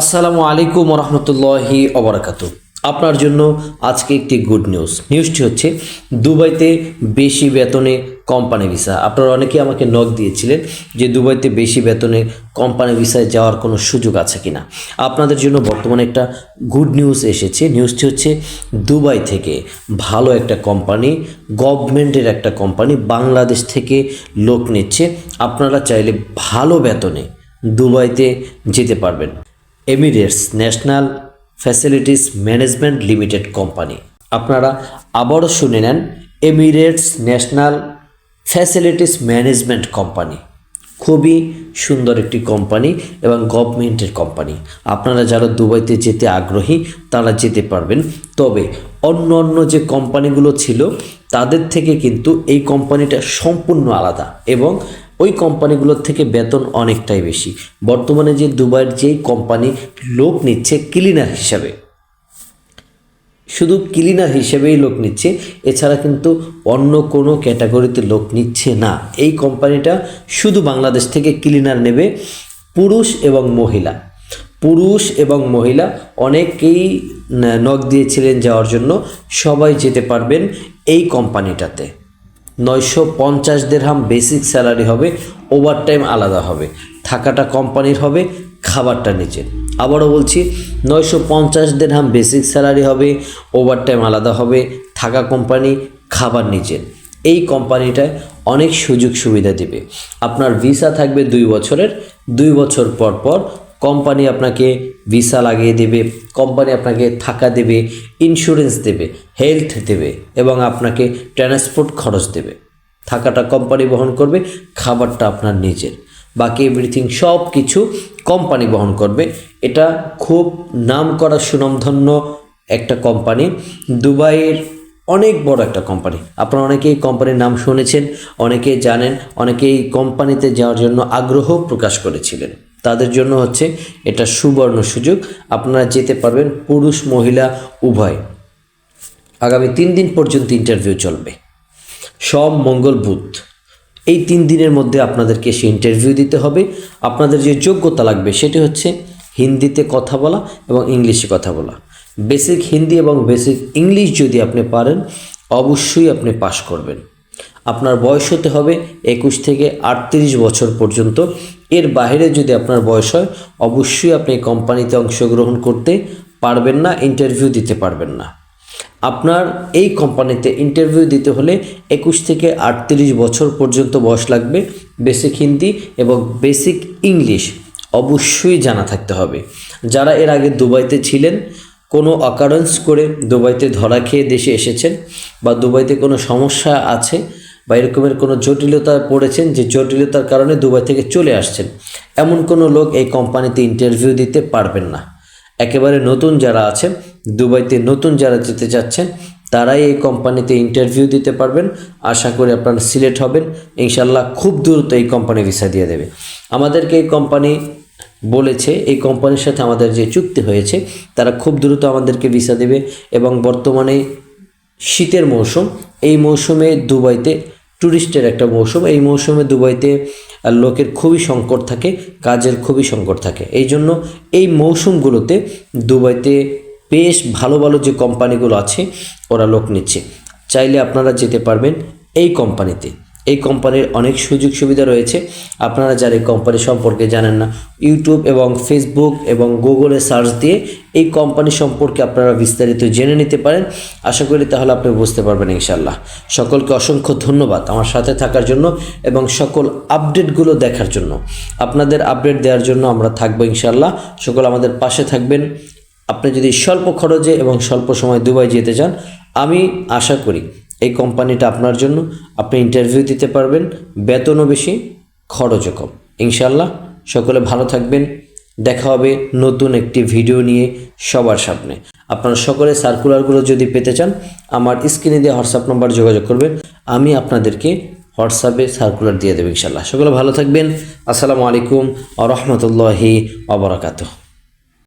আসসালামু আলাইকুম রহমতুল্লাহি অবরাকাত আপনার জন্য আজকে একটি গুড নিউজ নিউজটি হচ্ছে, দুবাইতে বেশি বেতনে কোম্পানি ভিসা আপনারা অনেকে আমাকে নক দিয়েছিলেন যে দুবাইতে বেশি বেতনে কোম্পানি ভিসায় যাওয়ার কোনো সুযোগ আছে কিনা। আপনাদের জন্য বর্তমানে একটা গুড নিউজ এসেছে। নিউজটি হচ্ছে, দুবাই থেকে ভালো একটা কোম্পানি গভর্নমেন্টের একটা কোম্পানি বাংলাদেশ থেকে লোক নিচ্ছে। আপনারা চাইলে ভালো বেতনে দুবাইতে যেতে পারবেন। Emirates national facilities management limited company. আপনারা আবারও শুনে নেন Emirates national facilities management company. খুবই সুন্দর একটি কোম্পানি এবং গভর্নমেন্টের কোম্পানি। আপনারা যারা দুবাইতে যেতে আগ্রহী, তারা যেতে পারবেন। তবে অন্য অন্য যে কোম্পানিগুলো ছিল, তাদের থেকে কিন্তু এই কোম্পানিটা সম্পূর্ণ আলাদা এবং ওই কোম্পানিগুলোর থেকে বেতন অনেকটাই বেশি। বর্তমানে যে দুবাইয়ের যেই কোম্পানি লোক নিচ্ছে ক্লিনার হিসাবে। শুধু ক্লিনার হিসেবেই লোক নিচ্ছে, এছাড়া কিন্তু অন্য কোনো ক্যাটাগরিতে লোক নিচ্ছে না। এই কোম্পানিটা শুধু বাংলাদেশ থেকে ক্লিনার নেবে পুরুষ এবং মহিলা। পুরুষ এবং মহিলা অনেকেই নখ দিয়েছিলেন যাওয়ার জন্য সবাই যেতে পারবেন এই কোম্পানিটাতে। নয়শো পঞ্চাশ দেড়হাম বেসিক স্যালারি হবে ওভারটাইম আলাদা হবে। থাকাটা কোম্পানির হবে, খাবারটা নিচে আবারও বলছি, নয়শো পঞ্চাশ দেড়হাম বেসিক স্যালারি হবে ওভারটাইম আলাদা হবে, থাকা কোম্পানি খাবার নিচে এই কোম্পানিটায় অনেক সুযোগ সুবিধা দিবে। আপনার ভিসা থাকবে দুই বছরের, দুই বছর পর পর কোম্পানি আপনাকে ভিসা লাগিয়ে দেবে কোম্পানি আপনাকে থাকা দেবে ইন্স্যুরেন্স দেবে হেলথ দেবে এবং আপনাকে ট্রান্সপোর্ট খরচ দেবে। থাকাটা কোম্পানি বহন করবে, খাবারটা আপনার নিজের। বাকি এভরিথিং সব কিছু কোম্পানি বহন করবে। এটা খুব নাম করা সুনামধন্য একটা কোম্পানি দুবাইয়ের অনেক বড় একটা কোম্পানি আপনারা অনেকেই কোম্পানির নাম শুনেছেন, অনেকেই জানেন, অনেকেই কোম্পানিতে যাওয়ার জন্য আগ্রহ প্রকাশ করেছিলেন। তাদের জন্য হচ্ছে এটা সুবর্ণ সুযোগ। আপনারা যেতে পারবেন পুরুষ, মহিলা, উভয়। আগামী তিন দিন পর্যন্ত ইন্টারভিউ চলবে। সব মঙ্গল, বুধ। এই তিন দিনের মধ্যে আপনাদেরকে সে ইন্টারভিউ দিতে হবে। আপনাদের যে যোগ্যতা লাগবে সেটি হচ্ছে হিন্দিতে কথা বলা এবং ইংলিশে কথা বলা। বেসিক হিন্দি এবং বেসিক ইংলিশ যদি আপনি পারেন, অবশ্যই আপনি পাশ করবেন। আপনার বয়স হতে হবে একুশ থেকে আটত্রিশ বছর পর্যন্ত। এর বাইরে যদি আপনার বয়স হয়, অবশ্যই আপনি কোম্পানিতে অংশগ্রহণ করতে পারবেন না ইন্টারভিউ দিতে পারবেন না। আপনার এই কোম্পানিতে ইন্টারভিউ দিতে হলে একুশ থেকে আটত্রিশ বছর পর্যন্ত বয়স লাগবে বেসিক হিন্দি এবং বেসিক ইংলিশ অবশ্যই জানা থাকতে হবে। যারা এর আগে দুবাইতে ছিলেন, কোনো অকারেন্স করে দুবাইতে ধরা খেয়ে দেশে এসেছেন বা দুবাইতে কোনো সমস্যা আছে বা এরকমের কোনো জটিলতা পড়েছেন যে জটিলতার কারণে দুবাই থেকে চলে আসছেন। এমন কোনো লোক এই কোম্পানিতে ইন্টারভিউ দিতে পারবেন না। একেবারে নতুন যারা আছেন, দুবাইতে নতুন যারা যেতে চাচ্ছেন, তারাই এই কোম্পানিতে ইন্টারভিউ দিতে পারবেন। আশা করি আপনারা সিলেক্ট হবেন। ইনশাল্লাহ খুব দ্রুত এই কোম্পানি ভিসা দিয়ে দেবে। আমাদেরকে এই কোম্পানি বলেছে, এই কোম্পানির সাথে আমাদের যে চুক্তি হয়েছে, তারা খুব দ্রুত আমাদেরকে ভিসা দেবে এবং বর্তমানে শীতের মৌসুম এই মৌসুমে দুবাইতে ট্যুরিস্টের একটা মৌসুম। এই মৌসুমে দুবাইতে লোকের খুবই সংকট থাকে, কাজের খুবই সংকট থাকে। এই জন্য এই মৌসুমগুলোতে দুবাইতে বেশ ভালো ভালো যে কোম্পানিগুলো আছে, ওরা লোক নিচ্ছে। চাইলে আপনারা যেতে পারবেন এই কোম্পানিতে। এই কোম্পানির অনেক সুযোগ সুবিধা রয়েছে। আপনারা যারা এই কোম্পানি সম্পর্কে জানেন না ইউটিউব এবং ফেসবুক এবং গুগলে সার্চ দিয়ে এই কোম্পানি সম্পর্কে আপনারা বিস্তারিত জেনে নিতে পারেন। আশা করি তাহলে আপনি বুঝতে পারবেন ইনশাল্লাহ সকলকে অসংখ্য ধন্যবাদ আমার সাথে থাকার জন্য এবং সকল আপডেটগুলো দেখার জন্য। আপনাদের আপডেট দেওয়ার জন্য আমরা থাকব ইনশাল্লাহ সকল আমাদের পাশে থাকবেন। আপনি যদি স্বল্প খরচে এবং স্বল্প সময় দুবাই যেতে চান, আমি আশা করি এই কোম্পানিটা আপনার জন্য। আপনি ইন্টারভিউ দিতে পারবেন, বেতনও বেশি, খরচও কম। ইনশাল্লাহ সকলে ভালো থাকবেন। দেখা হবে নতুন একটি ভিডিও নিয়ে সবার সামনে। আপনারা সকলে সার্কুলারগুলো যদি পেতে চান, আমার স্ক্রিনে দিয়ে হোয়াটসঅ্যাপ নম্বর যোগাযোগ করবেন। আমি আপনাদেরকে হোয়াটসঅ্যাপে সার্কুলার দিয়ে দেবো ইনশাল্লাহ সকলে ভালো থাকবেন। আসসালামু আলাইকুম আ রহমতুল্লাহি আবরাকাতুহ